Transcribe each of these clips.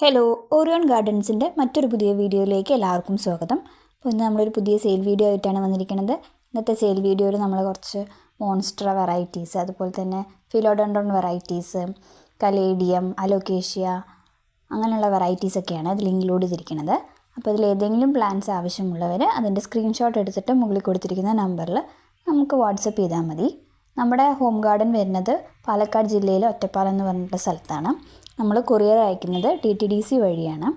Hello Orion ഗാർഡൻസിന്റെ മറ്റൊരു പുതിയ വീഡിയോയിലേക്ക് എല്ലാവർക്കും സ്വാഗതം. അപ്പോൾ ഇന്ന് നമ്മളൊരു പുതിയ സെയിൽ വീഡിയോ ആയിട്ടാണ് വന്നിരിക്കുന്നത്. ഇന്നത്തെ സെയിൽ വീഡിയോയിൽ നമ്മൾ കുറച്ച് മോൺസ്ട്ര വെറൈറ്റീസ് അതുപോലെ തന്നെ ഫിലോഡൻഡ്രോൺ വെറൈറ്റീസ് കലേഡിയം അലോക്കേഷ്യ അങ്ങനെയുള്ള വെറൈറ്റീസ് ഒക്കെയാണ് അതിൽ ഇൻക്ലൂഡ് ചെയ്തിരിക്കുന്നത്. അപ്പോൾ ഇതിൽ ഏതെങ്കിലും പ്ലാൻസ് ആവശ്യമുള്ളവർ അതിന്റെ സ്ക്രീൻഷോട്ട് എടുത്തിട്ട് മുകളിൽ കൊടുത്തിരിക്കുന്ന നമ്പറിൽ നമുക്ക് വാട്സപ്പ് ചെയ്താൽ മതി. നമ്മുടെ ഹോം ഗാർഡൻ വരുന്നത് പാലക്കാട് ജില്ലയിലെ ഒറ്റപ്പാലം എന്ന് പറഞ്ഞിട്ടുള്ള സ്ഥലത്താണ്. നമ്മൾ കൊറിയർ അയക്കുന്നത് ടി ടി ഡി സി വഴിയാണ്.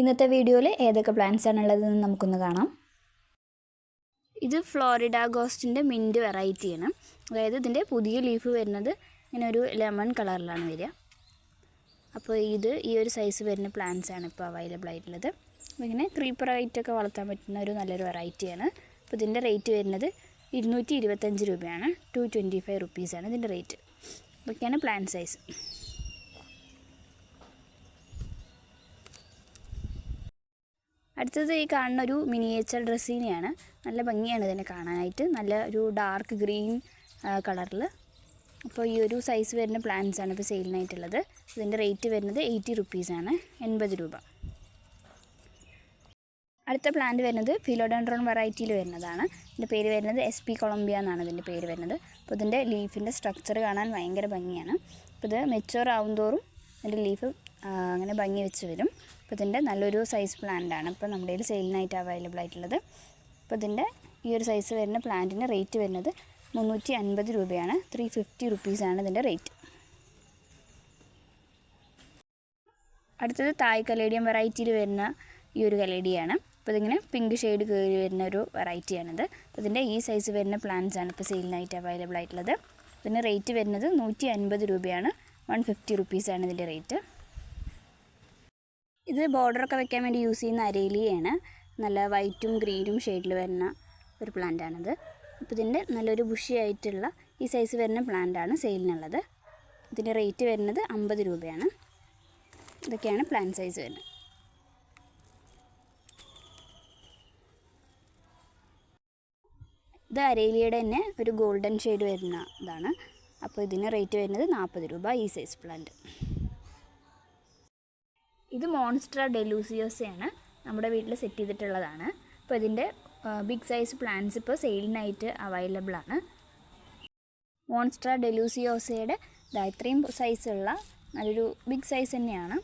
ഇന്നത്തെ വീഡിയോയിൽ ഏതൊക്കെ പ്ലാന്റ്സ് ആണുള്ളതെന്ന് നമുക്കൊന്ന് കാണാം. ഇത് ഫ്ലോറിഡ ഗോസ്റ്റിന്റെ മിന്റ് വെറൈറ്റിയാണ് അതായത് ഇതിന്റെ പുതിയ ലീഫ് വരുന്നത് ഇങ്ങനെ ഒരു ലെമൺ കളറിലാണ് വരിക. അപ്പോൾ ഇത് ഈ ഒരു സൈസ് വരുന്ന പ്ലാന്റ്സ് ആണ് ഇപ്പോൾ അവൈലബിൾ ആയിട്ടുള്ളത്. അപ്പോൾ ഇങ്ങനെ ആയിട്ടൊക്കെ വളർത്താൻ പറ്റുന്ന ഒരു നല്ലൊരു വെറൈറ്റിയാണ് അപ്പോൾ ഇതിന്റെ റേറ്റ് വരുന്നത് ഇരുന്നൂറ്റി ഇരുപത്തഞ്ച് രൂപയാണ്. ടു ട്വന്റി ഫൈവ് റുപ്പീസാണ് ഇതിന്റെ റേറ്റ് ഇതൊക്കെയാണ് പ്ലാന്റ് സൈസ് അടുത്തത് ഈ കാണുന്ന ഒരു മിനിയേച്ചർ ഡ്രസ്സിനെയാണ് നല്ല ഭംഗിയാണ് ഇതിനെ കാണാനായിട്ട്. നല്ല ഒരു ഡാർക്ക് ഗ്രീൻ കളറിൽ അപ്പോൾ ഈ ഒരു സൈസ് വരുന്ന പ്ലാന്റ്സ് ആണ് ഇപ്പോൾ സെയിലിനായിട്ടുള്ളത് ഇതിന്റെ റേറ്റ് വരുന്നത് എയ്റ്റി റുപ്പീസാണ് എൺപത് രൂപ. അടുത്ത പ്ലാന്റ് വരുന്നത് ഫിലോഡൻഡ്രോൺ വെറൈറ്റിയിൽ വരുന്നതാണ്. ഇതിന്റെ പേര് വരുന്നത് എസ് പി കൊളംബിയ എന്നാണ് ഇതിന്റെ പേര് വരുന്നത്. അപ്പോൾ ഇതിന്റെ ലീഫിന്റെ സ്ട്രക്ചർ കാണാൻ ഭയങ്കര ഭംഗിയാണ്. അപ്പോൾ ഇത് മെച്ചുവർ ആവുന്തോറും ഇതിന്റെ ലീഫ് അങ്ങനെ ഭംഗി വെച്ച് വരും. അപ്പോൾ ഇതിന്റെ നല്ലൊരു സൈസ് പ്ലാന്റ് ആണ്. ഇപ്പോൾ നമ്മുടെ കയ്യിൽ സെയിലിനായിട്ട് അവൈലബിൾ ആയിട്ടുള്ളത്. അപ്പോൾ ഇതിന്റെ ഈ ഒരു സൈസ് വരുന്ന പ്ലാന്റിന്റെ റേറ്റ് വരുന്നത് മുന്നൂറ്റി അൻപത് രൂപയാണ് ത്രീ ഫിഫ്റ്റി റുപ്പീസാണ് ഇതിന്റെ റേറ്റ് അടുത്തത് തായ് കലേഡിയം വെറൈറ്റിയിൽ വരുന്ന ഈ ഒരു കലേഡിയാണ് അപ്പോൾ ഇതിങ്ങനെ പിങ്ക് ഷെയ്ഡ് കയറി വരുന്ന ഒരു വെറൈറ്റിയാണിത് അപ്പോൾ ഇതിന്റെ ഈ സൈസ് വരുന്ന പ്ലാന്റ്സ് ആണ് ഇപ്പോൾ സെയിലിനായിട്ട് അവൈലബിൾ ആയിട്ടുള്ളത്. ഇതിന്റെ റേറ്റ് വരുന്നത് നൂറ്റി അൻപത് രൂപയാണ് വൺ ഫിഫ്റ്റി റുപ്പീസാണ് ഇതിന്റെ റേറ്റ് ഇത് ബോർഡറൊക്കെ വെക്കാൻ വേണ്ടി യൂസ് ചെയ്യുന്ന അരേലിയാണ്. നല്ല വൈറ്റും ഗ്രീനും ഷെയ്ഡിൽ വരുന്ന ഒരു പ്ലാന്റാണിത്. അപ്പോൾ ഇതിന്റെ നല്ലൊരു ബുഷി ആയിട്ടുള്ള ഈ സൈസ് വരുന്ന പ്ലാന്റാണ് സെയിലിനുള്ളത്. ഇതിന്റെ റേറ്റ് വരുന്നത് അമ്പത് രൂപയാണ്. ഇതൊക്കെയാണ് പ്ലാൻ സൈസ് വരുന്നത്. ഇത് അരേലിയുടെ തന്നെ ഒരു ഗോൾഡൻ ഷെയ്ഡ് വരുന്ന ഇതാണ്. അപ്പോൾ ഇതിന് റേറ്റ് വരുന്നത് നാൽപ്പത് രൂപ ഈ സൈസ് പ്ലാന്റ്. ഇത് മോൺസ്ട്ര ഡെലൂസിയോസയാണ് നമ്മുടെ വീട്ടിൽ സെറ്റ് ചെയ്തിട്ടുള്ളതാണ്. അപ്പോൾ ഇതിന്റെ ബിഗ് സൈസ് പ്ലാന്റ്സ് ഇപ്പോൾ സെയിലിനായിട്ട് അവൈലബിൾ ആണ്. മോൺസ്ട്ര ഡെലൂസിയോസയുടെ ഇതാ ഇത്രയും സൈസുള്ള നല്ലൊരു ബിഗ് സൈസ് തന്നെയാണ്.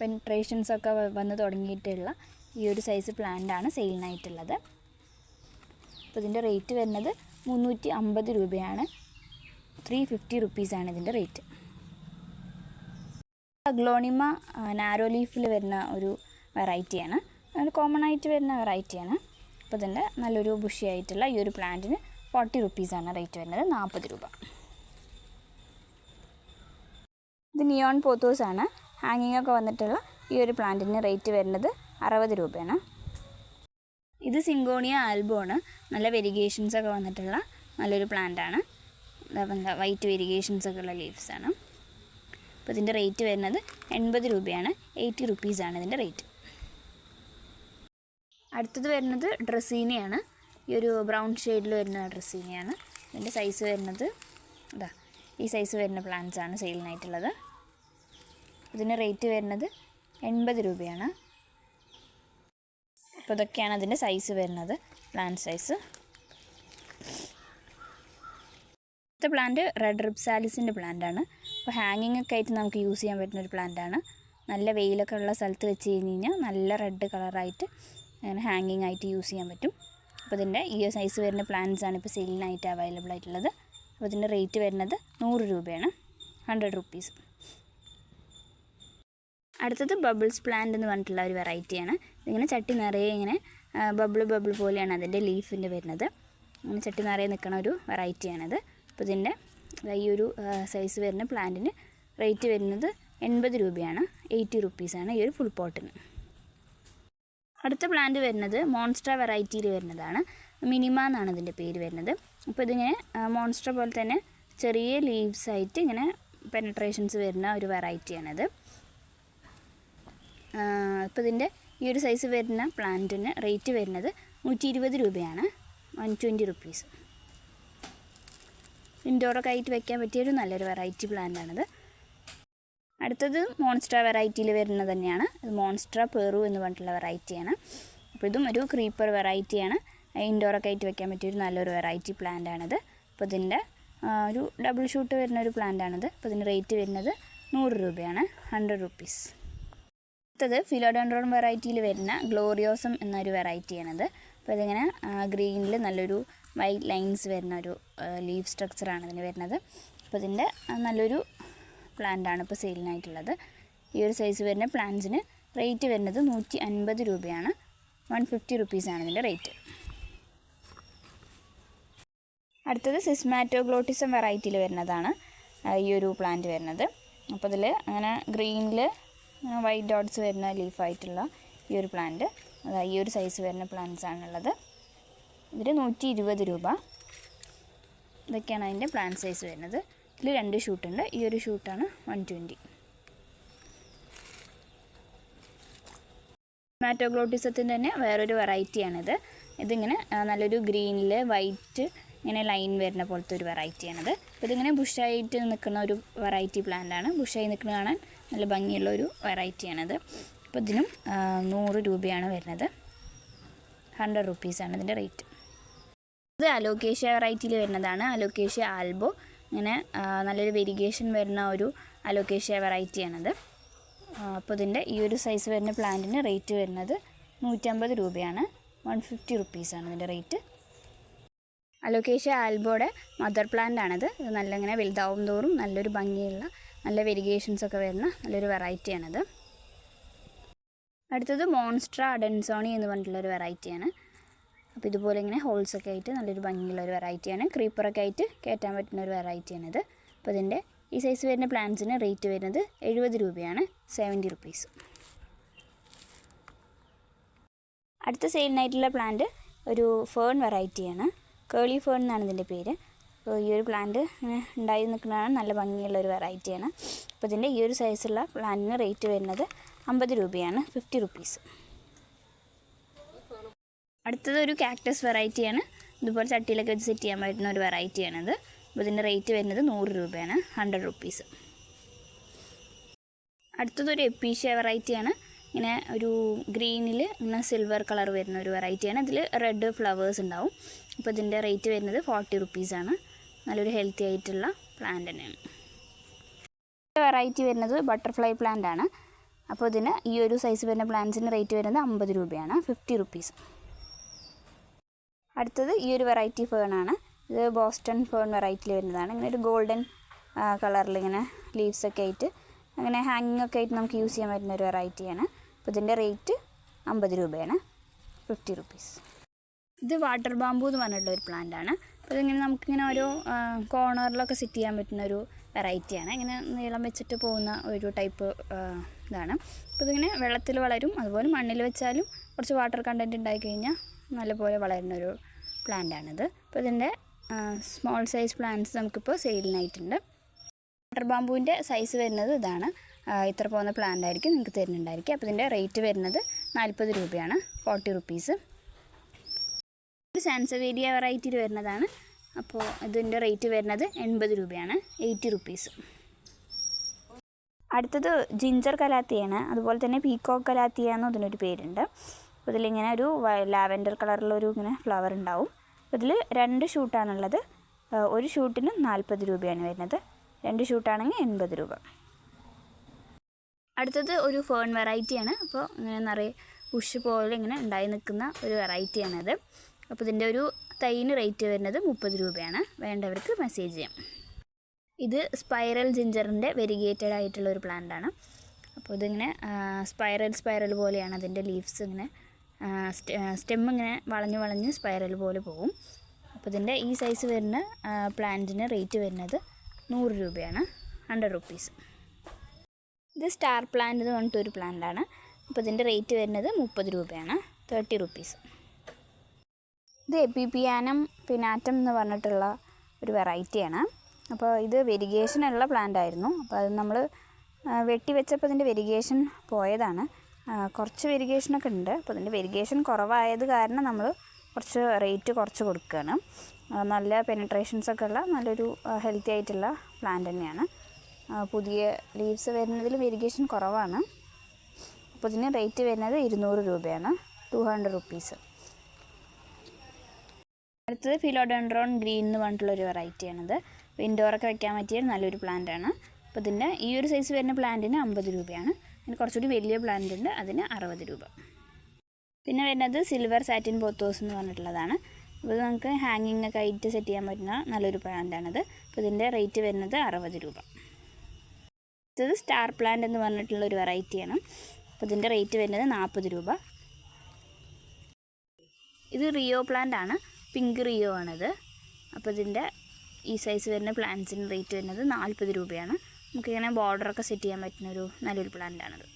പെൻട്രേഷൻസ് ഒക്കെ വന്ന് തുടങ്ങിയിട്ടുള്ള ഈ ഒരു സൈസ് പ്ലാന്റ് ആണ് സെയിലിനായിട്ടുള്ളത് അപ്പോൾ ഇതിന്റെ റേറ്റ് വരുന്നത് മുന്നൂറ്റി അമ്പത് രൂപയാണ്. ത്രീ ഫിഫ്റ്റി റുപ്പീസാണ് ഇതിന്റെ റേറ്റ് ഗ്ലോണിമ നാരോ ലീഫിൽ വരുന്ന ഒരു വെറൈറ്റിയാണ് അത് കോമൺ ആയിട്ട് വരുന്ന വെറൈറ്റിയാണ് അപ്പോൾ ഇതിന്റെ നല്ലൊരു ബുഷി ആയിട്ടുള്ള ഈ ഒരു പ്ലാന്റിന് ഫോർട്ടി റുപ്പീസാണ് റേറ്റ് വരുന്നത് നാൽപ്പത് രൂപ. ഇത് നിയോൺ പോത്തോസ് ആണ്. ഹാങ്ങിങ് ഒക്കെ വന്നിട്ടുള്ള ഈ ഒരു പ്ലാന്റിന് റേറ്റ് വരുന്നത് അറുപത് രൂപയാണ്. ഇത് സിങ്കോണിയ ആൽബോ ആണ്. നല്ല വെരിഗേഷൻസ് ഒക്കെ വന്നിട്ടുള്ള നല്ലൊരു പ്ലാന്റ് ആണ്. എന്താ വൈറ്റ് വെരിഗേഷൻസ് ഒക്കെ ഉള്ള ലീവ്സ് ആണ്. അപ്പോൾ ഇതിന്റെ റേറ്റ് വരുന്നത് എൺപത് രൂപയാണ്. എയ്റ്റി റുപ്പീസാണ് ഇതിന്റെ റേറ്റ്. അടുത്തത് വരുന്നത് ഡ്രസ്സീനയാണ് ഈ ഒരു ബ്രൗൺ ഷെയ്ഡിൽ വരുന്ന ഡ്രസ്സീനയാണ് ഇതിന്റെ സൈസ് വരുന്നത് ഇതാ ഈ സൈസ് വരുന്ന പ്ലാന്റ്സ് ആണ് സെയിലിനായിട്ടുള്ളത്. ഇതിന്റെ റേറ്റ് വരുന്നത് എൺപത് രൂപയാണ്. അപ്പോൾ ഇതൊക്കെയാണ് അതിന്റെ സൈസ് വരുന്നത് പ്ലാന്റ് സൈസ്. അടുത്ത പ്ലാന്റ് റെഡ് റിപ്സാലിസിന്റെ പ്ലാന്റാണ്. അപ്പോൾ ഹാങ്ങിങ് ഒക്കെ ആയിട്ട് നമുക്ക് യൂസ് ചെയ്യാൻ പറ്റുന്ന ഒരു പ്ലാന്റാണ് നല്ല വെയിലൊക്കെ ഉള്ള സ്ഥലത്ത് വെച്ച് കഴിഞ്ഞ് കഴിഞ്ഞാൽ നല്ല റെഡ് കളറായിട്ട് അങ്ങനെ ഹാങ്ങിങ് ആയിട്ട് യൂസ് ചെയ്യാൻ പറ്റും. അപ്പോൾ ഇതിന്റെ ഈ സൈസ് വരുന്ന പ്ലാന്റ്സ് ആണ് ഇപ്പോൾ സെയിലിനായിട്ട് അവൈലബിൾ ആയിട്ടുള്ളത്. അപ്പോൾ ഇതിന്റെ റേറ്റ് വരുന്നത് നൂറ് രൂപയാണ്. ഹൺഡ്രഡ് റുപ്പീസ് അടുത്തത് ബബിൾസ് പ്ലാന്റ് എന്ന് പറഞ്ഞിട്ടുള്ള ഒരു വെറൈറ്റിയാണ് ഇതിങ്ങനെ ചട്ടി നിറയെ ഇങ്ങനെ ബബിൾ ബബിൾ പോലെയാണ് അതിന്റെ ലീഫിന്റെ വരുന്നത്. ഇങ്ങനെ ചട്ടി നിറയെ നിൽക്കുന്ന ഒരു വെറൈറ്റിയാണത് അപ്പോൾ ഇതിന്റെ ഈ ഒരു സൈസ് വരുന്ന പ്ലാന്റിന് റേറ്റ് വരുന്നത് എൺപത് രൂപയാണ്. എയ്റ്റി റുപ്പീസാണ് ഈ ഒരു ഫുൾ പോട്ടിന് അടുത്ത പ്ലാന്റ് വരുന്നത് മോൺസ്ട്ര വെറൈറ്റിയിൽ വരുന്നതാണ്. മിനിമ എന്നാണ് ഇതിന്റെ പേര് വരുന്നത്. അപ്പോൾ ഇതിങ്ങനെ മോൺസ്ട്ര പോലെ തന്നെ ചെറിയ ലീവ്സ് ആയിട്ട് ഇങ്ങനെ പെനട്രേഷൻസ് വരുന്ന ഒരു വെറൈറ്റിയാണിത് ഇപ്പോൾ ഇതിന്റെ ഈ ഒരു സൈസ് വരുന്ന പ്ലാന്റിന് റേറ്റ് വരുന്നത് നൂറ്റി ഇരുപത് രൂപയാണ്. വൺ ട്വന്റി റുപ്പീസ് ഇൻഡോറൊക്കെ ആയിട്ട് വെക്കാൻ പറ്റിയ ഒരു നല്ലൊരു വെറൈറ്റി പ്ലാന്റാണിത് അടുത്തത് മോൺസ്ട്ര വെറൈറ്റിയിൽ വരുന്നത് തന്നെയാണ്. ഇത് മോൺസ്ട്ര പെറു എന്ന് പറഞ്ഞിട്ടുള്ള വെറൈറ്റിയാണ് അപ്പോൾ ഇതും ഒരു ക്രീപ്പർ വെറൈറ്റിയാണ് ഇൻഡോറൊക്കെ ആയിട്ട് വെക്കാൻ പറ്റിയ ഒരു നല്ലൊരു വെറൈറ്റി പ്ലാന്റ് ആണിത്. അപ്പോൾ ഇതിന്റെ ഒരു ഡബിൾ ഷൂട്ട് വരുന്ന ഒരു പ്ലാന്റ് ആണിത്. അപ്പോൾ ഇതിന്റെ റേറ്റ് വരുന്നത് നൂറ് രൂപയാണ്. ഹൺഡ്രഡ് റുപ്പീസ് അടുത്തത് ഫിലോഡോൺഡ്രോൺ വെറൈറ്റിയിൽ വരുന്ന ഗ്ലോറിയോസം എന്നൊരു വെറൈറ്റിയാണിത് അപ്പോൾ ഇതിങ്ങനെ ഗ്രീനിൽ നല്ലൊരു വൈറ്റ് ലൈൻസ് വരുന്ന ഒരു ലീഫ് സ്ട്രക്ചറാണ് ഇതിന് വരുന്നത്. അപ്പോൾ ഇതിന്റെ നല്ലൊരു പ്ലാന്റാണ് ഇപ്പോൾ സെയിലിനായിട്ടുള്ളത് ഈ ഒരു സൈസ് വരുന്ന പ്ലാന്റ്സിന് റേറ്റ് വരുന്നത് നൂറ്റി അൻപത് രൂപയാണ് വൺ ഫിഫ്റ്റി റുപ്പീസാണ് ഇതിന്റെ റേറ്റ് അടുത്തത് സിസ്മാറ്റോഗ്ലോട്ടിസം വെറൈറ്റിയിൽ വരുന്നതാണ് ഈ ഒരു പ്ലാന്റ് വരുന്നത്. അപ്പോൾ ഇതിൽ അങ്ങനെ ഗ്രീനിൽ വൈറ്റ് ഡോട്ട്സ് വരുന്ന ലീഫായിട്ടുള്ള ഈ ഒരു പ്ലാന്റ് ഈ ഒരു സൈസ് വരുന്ന പ്ലാന്റ്സ് ആണുള്ളത്. ഇതിൽ നൂറ്റി ഇരുപത് രൂപ. ഇതൊക്കെയാണ് അതിന്റെ പ്ലാൻ സൈസ് വരുന്നത്. ഇതിൽ രണ്ട് ഷൂട്ടുണ്ട് ഈ ഒരു ഷൂട്ടാണ് വൺ ട്വന്റി മാറ്റോഗ്ലോട്ടിസത്തിന്റെ തന്നെ വേറൊരു വെറൈറ്റിയാണിത് ഇതിങ്ങനെ നല്ലൊരു ഗ്രീനിൽ വൈറ്റ് ഇങ്ങനെ ലൈൻ വരുന്ന പോലത്തെ ഒരു വെറൈറ്റിയാണിത് അപ്പോൾ ഇതിങ്ങനെ ബുഷായിട്ട് നിൽക്കുന്ന ഒരു വെറൈറ്റി പ്ലാന്റാണ് ബുഷായി നിൽക്കുന്ന കാണാൻ നല്ല ഭംഗിയുള്ള ഒരു വെറൈറ്റിയാണിത് അപ്പോൾ ഇതിനും നൂറ് രൂപയാണ് വരുന്നത്. ഹൺഡ്രഡ് റുപ്പീസാണ് ഇതിന്റെ റേറ്റ് ഇത് അലോക്കേഷ്യ വെറൈറ്റിയിൽ വരുന്നതാണ്. Alocasia albo. ഇങ്ങനെ നല്ലൊരു വെരിഗേഷൻ വരുന്ന ഒരു അലോക്കേഷ്യ വെറൈറ്റിയാണത്. അപ്പോൾ ഇതിന്റെ ഈ ഒരു സൈസ് വരുന്ന പ്ലാന്റിന് റേറ്റ് വരുന്നത് നൂറ്റമ്പത് രൂപയാണ്. വൺ ഫിഫ്റ്റി റുപ്പീസാണ് ഇതിന്റെ റേറ്റ്. അലോക്കേഷ്യ ആൽബോയുടെ മദർ പ്ലാന്റ് ആണിത് ഇത് നല്ല ഇങ്ങനെ വലുതാവും തോറും നല്ലൊരു ഭംഗിയുള്ള നല്ല വെരിഗേഷൻസ് ഒക്കെ വരുന്ന നല്ലൊരു വെറൈറ്റിയാണിത്. അടുത്തത് മോൺസ്ട്ര അഡൻസോണി എന്ന് പറഞ്ഞിട്ടുള്ളൊരു വെറൈറ്റിയാണ്. അപ്പോൾ ഇതുപോലെ ഇങ്ങനെ ഹോൾസ് ഒക്കെ ആയിട്ട് നല്ലൊരു ഭംഗിയുള്ള ഒരു വെറൈറ്റിയാണ് ക്രീപ്പറൊക്കെ ആയിട്ട് കയറ്റാൻ പറ്റുന്ന ഒരു വെറൈറ്റിയാണിത് അപ്പോൾ ഇതിന്റെ ഈ സൈസ് വരുന്ന പ്ലാന്റ്സിന് റേറ്റ് വരുന്നത് എഴുപത് രൂപയാണ്. സെവന്റി റുപ്പീസ് അടുത്ത സെയിലിനായിട്ടുള്ള പ്ലാന്റ് ഒരു ഫേൺ വെറൈറ്റിയാണ് കേളി ഫേൺ എന്നാണ് ഇതിന്റെ പേര്. അപ്പോൾ ഈ ഒരു പ്ലാന്റ് ഉണ്ടായി നിൽക്കുന്നതാണ് നല്ല ഭംഗിയുള്ള ഒരു വെറൈറ്റിയാണ് അപ്പോൾ ഇതിന്റെ ഈ ഒരു സൈസുള്ള പ്ലാന്റിന് റേറ്റ് വരുന്നത് അമ്പത് രൂപയാണ്. ഫിഫ്റ്റി റുപ്പീസ് അടുത്തത് ഒരു കാക്ടസ് വെറൈറ്റിയാണ് ഇതുപോലെ ചട്ടിയിലൊക്കെ വെച്ച് സെറ്റ് ചെയ്യാൻ പറ്റുന്ന ഒരു വെറൈറ്റിയാണിത് അപ്പോൾ ഇതിന്റെ റേറ്റ് വരുന്നത് നൂറ് രൂപയാണ് ഹൺഡ്രഡ് റുപ്പീസ് അടുത്തതൊരു എപ്പീഷ്യ വെറൈറ്റിയാണ് ഇങ്ങനെ ഒരു ഗ്രീനിൽ ഇങ്ങനെ സിൽവർ കളർ വരുന്ന ഒരു വെറൈറ്റിയാണ് ഇതിൽ റെഡ് ഫ്ലവേഴ്സ് ഉണ്ടാവും. അപ്പോൾ ഇതിന്റെ റേറ്റ് വരുന്നത് ഫോർട്ടി റുപ്പീസാണ് നല്ലൊരു ഹെൽത്തി ആയിട്ടുള്ള പ്ലാന്റ് തന്നെയാണ്. വെറൈറ്റി വരുന്നത് ബട്ടർഫ്ലൈ പ്ലാന്റ് ആണ്. അപ്പോൾ ഇതിന് ഈ ഒരു സൈസ് വരുന്ന പ്ലാന്റ്സിന് റേറ്റ് വരുന്നത് അമ്പത് രൂപയാണ് ഫിഫ്റ്റി റുപ്പീസ് അടുത്തത് ഈ ഒരു വെറൈറ്റി ഫേൺ ആണ്. ഇത് ബോസ്റ്റൺ ഫേൺ വെറൈറ്റിയിൽ വരുന്നതാണ്. ഇങ്ങനെ ഒരു ഗോൾഡൻ കളറിൽ ഇങ്ങനെ ലീവ്സ് ഒക്കെ ആയിട്ട് അങ്ങനെ ഹാങ്ങിങ് ഒക്കെ ആയിട്ട് നമുക്ക് യൂസ് ചെയ്യാൻ പറ്റുന്ന ഒരു വെറൈറ്റിയാണ് അപ്പോൾ ഇതിന്റെ റേറ്റ് അമ്പത് രൂപയാണ്. ഫിഫ്റ്റി റുപ്പീസ് ഇത് വാട്ടർ ബാമ്പു എന്ന് പറഞ്ഞിട്ടുള്ള ഒരു പ്ലാന്റ് ആണ്. അപ്പോൾ ഇതിങ്ങനെ നമുക്കിങ്ങനെ ഓരോ കോർണറിലൊക്കെ സെറ്റ് ചെയ്യാൻ പറ്റുന്ന ഒരു വെറൈറ്റിയാണ് ഇങ്ങനെ നീളം വെച്ചിട്ട് പോകുന്ന ഒരു ടൈപ്പ് ഇതാണ്. അപ്പോൾ ഇതിങ്ങനെ വെള്ളത്തിൽ വളരും. അതുപോലെ മണ്ണിൽ വെച്ചാലും കുറച്ച് വാട്ടർ കണ്ടന്റ് ഉണ്ടായി കഴിഞ്ഞാൽ നല്ലപോലെ വളരുന്ന ഒരു പ്ലാന്റ് ആണിത് അപ്പോൾ ഇതിന്റെ സ്മോൾ സൈസ് പ്ലാന്റ്സ് നമുക്കിപ്പോൾ സെയിലിനായിട്ടുണ്ട് വാട്ടർ ബാമ്പുവിന്റെ സൈസ് വരുന്നത് ഇതാണ്. ഇത്ര പോകുന്ന പ്ലാന്റ് ആയിരിക്കും നിങ്ങൾക്ക് തരുന്നുണ്ടായിരിക്കും. അപ്പോൾ ഇതിന്റെ റേറ്റ് വരുന്നത് നാൽപ്പത് രൂപയാണ് ഫോർട്ടി റുപ്പീസ് സാൻസവേരിയ വെറൈറ്റിയിൽ വരുന്നതാണ്. അപ്പോൾ ഇതിന്റെ റേറ്റ് വരുന്നത് എൺപത് രൂപയാണ് എയ്റ്റി റുപ്പീസ് അടുത്തത് ജിഞ്ചർ കലാത്തിയാണ്. അതുപോലെ തന്നെ പീക്കോക്ക് കലാത്തിയ എന്ന് പേരുണ്ട്. അപ്പോൾ ഇതിലിങ്ങനെ ഒരു ലാവൻഡർ കളറിലൊരു ഇങ്ങനെ ഫ്ലവർ ഉണ്ടാവും. ഇതിൽ രണ്ട് ഷൂട്ടാണുള്ളത്. ഒരു ഷൂട്ടിന് നാൽപ്പത് രൂപയാണ് വരുന്നത്. രണ്ട് ഷൂട്ടാണെങ്കിൽ എൺപത് രൂപ. അടുത്തത് ഒരു ഫേൺ വെറൈറ്റിയാണ്. അപ്പോൾ ഇങ്ങനെ നിറയെ പുഷ് പോലെ ഇങ്ങനെ ഉണ്ടായി നിൽക്കുന്ന ഒരു വെറൈറ്റിയാണത്. അപ്പോൾ ഇതിന്റെ ഒരു തൈന് റേറ്റ് വരുന്നത് മുപ്പത് രൂപയാണ്. വേണ്ടവർക്ക് മെസ്സേജ് ചെയ്യാം. ഇത് സ്പൈറൽ ജിഞ്ചറിന്റെ വെരിഗേറ്റഡ് ആയിട്ടുള്ള ഒരു പ്ലാന്റാണ്. അപ്പോൾ ഇതിങ്ങനെ സ്പൈറൽ സ്പൈറൽ പോലെയാണ് അതിന്റെ ലീവ്സ് ഇങ്ങനെ സ്റ്റെം ഇങ്ങനെ വളഞ്ഞ് വളഞ്ഞ് സ്പൈറൽ പോലെ പോകും. അപ്പോൾ ഇതിന്റെ ഈ സൈസ് വരുന്ന പ്ലാന്റിന് റേറ്റ് വരുന്നത് നൂറ് രൂപയാണ്. ഹൺഡ്രഡ് റുപ്പീസ് ഇത് സ്റ്റാർ പ്ലാന്റ് എന്ന് പറഞ്ഞിട്ടൊരു പ്ലാന്റ് ആണ്. അപ്പോൾ ഇതിന്റെ റേറ്റ് വരുന്നത് മുപ്പത് രൂപയാണ്. തേർട്ടി റുപ്പീസ് ഇത് എപ്പിപ്പിയാനം പിനാറ്റം എന്ന് പറഞ്ഞിട്ടുള്ള ഒരു വെറൈറ്റിയാണ് അപ്പോൾ ഇത് വെരിഗേഷൻ ഉള്ള പ്ലാന്റ് ആയിരുന്നു. അപ്പോൾ അത് നമ്മൾ വെട്ടി വെച്ചപ്പോൾ ഇതിന്റെ വെരിഗേഷൻ പോയതാണ്. കുറച്ച് വെരിഗേഷനൊക്കെ ഉണ്ട്. അപ്പോൾ ഇതിന്റെ വെരിഗേഷൻ കുറവായത് കാരണം നമ്മൾ കുറച്ച് റേറ്റ് കുറച്ച് കൊടുക്കുകയാണ് നല്ല പെനട്രേഷൻസ് ഒക്കെ ഉള്ള നല്ലൊരു ഹെൽത്തി ആയിട്ടുള്ള പ്ലാന്റ് തന്നെയാണ്. പുതിയ ലീവ്സ് വരുന്നതിൽ വെരിഗേഷൻ കുറവാണ്. അപ്പോൾ ഇതിന് റേറ്റ് വരുന്നത് ഇരുന്നൂറ് രൂപയാണ്. ടു ഹൺഡ്രഡ് റുപ്പീസ് അടുത്തത് ഫിലോഡെൻഡ്രോൺ ഗ്രീൻ എന്ന് പറഞ്ഞിട്ടുള്ളൊരു വെറൈറ്റിയാണിത് ഇൻഡോറൊക്കെ വെക്കാൻ പറ്റിയ നല്ലൊരു പ്ലാന്റ് ആണ്. അപ്പോൾ ഇതിന്റെ ഈ ഒരു സൈസ് വരുന്ന പ്ലാന്റിന് അമ്പത് രൂപയാണ്. അതിന് കുറച്ചുകൂടി വലിയ പ്ലാന്റ് ഉണ്ട്. അതിന് അറുപത് രൂപ. പിന്നെ വരുന്നത് സിൽവർ സാറ്റിൻ പോത്തോസ് എന്ന് പറഞ്ഞിട്ടുള്ളതാണ്. അപ്പോൾ ഇത് നമുക്ക് ഹാങ്ങിങ് ഒക്കെ ആയിട്ട് സെറ്റ് ചെയ്യാൻ പറ്റുന്ന നല്ലൊരു പ്ലാന്റാണിത് അപ്പോൾ ഇതിന്റെ റേറ്റ് വരുന്നത് അറുപത് രൂപ. ഇത് സ്റ്റാർ പ്ലാന്റ് എന്ന് പറഞ്ഞിട്ടുള്ള ഒരു വെറൈറ്റിയാണ് അപ്പോൾ ഇതിന്റെ റേറ്റ് വരുന്നത് നാൽപ്പത് രൂപ. ഇത് റിയോ പ്ലാന്റ് ആണ്. പിങ്ക് റിയോ ആണിത്. അപ്പോൾ ഇതിന്റെ ഈ സൈസ് വരുന്ന പ്ലാന്റ്സിന് റേറ്റ് വരുന്നത് നാൽപ്പത് രൂപയാണ്. നമുക്കിങ്ങനെ ബോർഡറൊക്കെ സെറ്റ് ചെയ്യാൻ പറ്റുന്ന ഒരു നല്ലൊരു പ്ലാന്റാണിത്